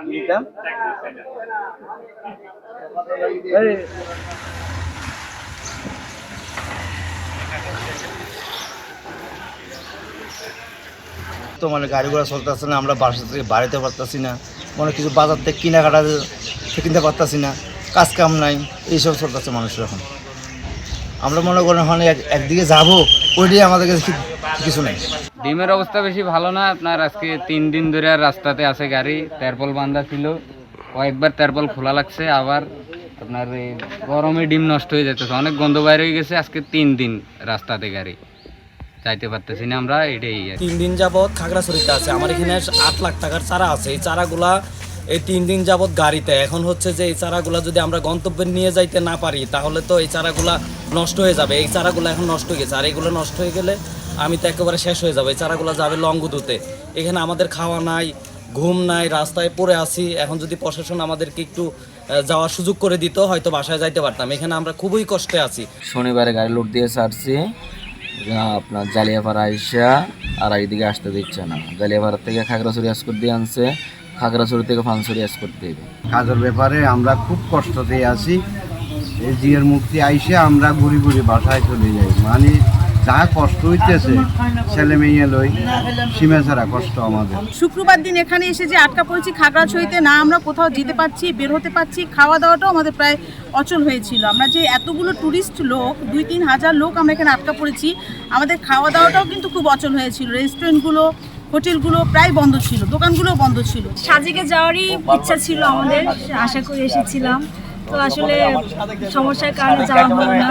বিভক্তিত তো মানে গাড়ি ঘোড়া চলতেছে না আমরা বাসা থেকে বাড়িতে পারতেছি না। মানে কিছু বাজার থেকে কেনাকাটা কিনতে পারতেছি না কাজ কাম নাই এইসব চলতেছে মানুষের এখন। আমরা মনে করেন ওখানে এক- একদিকে যাব ওইটাই আমাদের কাছে কিছু নেই। ডিমের অবস্থা বেশি ভালো না। আপনার আজকে তিন দিন ধরে আর রাস্তাতে আছে গাড়ি তেরপল বান্ধা ছিল। কয়েকবার তেরপল খোলা লাগছে আবার আপনার এই গরমে ডিম নষ্ট হয়ে যাচ্ছে অনেক গন্ধ বাইরে হয়ে গেছে আজকে তিন দিন রাস্তাতে গাড়ি। যাইতে পারতেছি না আমরা এটাই তিন দিন যাবৎ খাগড়াছড়িতে আছে। আমার এখানে আট লাখ টাকার চারা আছে। এই চারাগুলা এই তিন দিন যাবৎ গাড়িতে। এখন হচ্ছে যে এই চারাগুলা যদি আমরা গন্তব্যে নিয়ে যাইতে না পারি তাহলে তো এই চারাগুলা নষ্ট হয়ে যাবে। এই চারাগুলো এখন নষ্ট হয়ে গেছে। আর এগুলো নষ্ট হয়ে গেলে আমি তো একেবারে শেষ হয়ে যাবে। এই চারাগুলো যাবে লঙ্গুদুতে এখানে আমাদের খাওয়া নাই ঘুম নাই রাস্তায় পড়ে আছি। এখন যদি প্রশাসন আমাদেরকে একটু যাওয়ার সুযোগ করে দিত হয়তো বাসায় যাইতে পারতাম। এখানে আমরা খুবই কষ্টে আছি। শনিবারে গাড়ি লোড দিয়ে ছাড়ছি। আপনার জালিয়াপাড়া আইসা আর এইদিকে আসতে দিচ্ছে না। জালিয়াপাড়া থেকে খাগড়াছড়ি এসকোট দিয়ে আনছে। খাগড়াছড়ি থেকে ফানছড়ি এসকোট দিয়ে কাজের ব্যাপারে আমরা খুব কষ্টতে আছি। এই জিয়ের মুক্তি আইসে আমরা ঘুরি ঘুরি বাসায় চলে যাই। মানে যা কষ্ট হইতেছে ছেলে মেয়ে লই সীমা ছাড়া কষ্ট আমাদের। শুক্রবার দিন এখানে এসে যে আটকা পড়েছি খাগড়াছড়িতে না আমরা কোথাও যেতে পারছি বের হতে পারছি খাওয়া দাওয়াটাও আমাদের প্রায় অচল হয়েছিল। আমরা যে এতগুলো ট্যুরিস্ট লোক দুই তিন হাজার লোক আমরা এখানে আটকা পড়েছি আমাদের খাওয়া দাওয়াটাও কিন্তু খুব অচল হয়েছিল। রেস্টুরেন্টগুলো হোটেলগুলো প্রায় বন্ধ ছিল দোকানগুলোও বন্ধ ছিল। সাজিকে যাওয়ারই ইচ্ছা ছিল আমাদের। আশা করে এসেছিলাম। তো আসলে সমস্যার কারণে যাওয়া হলো না।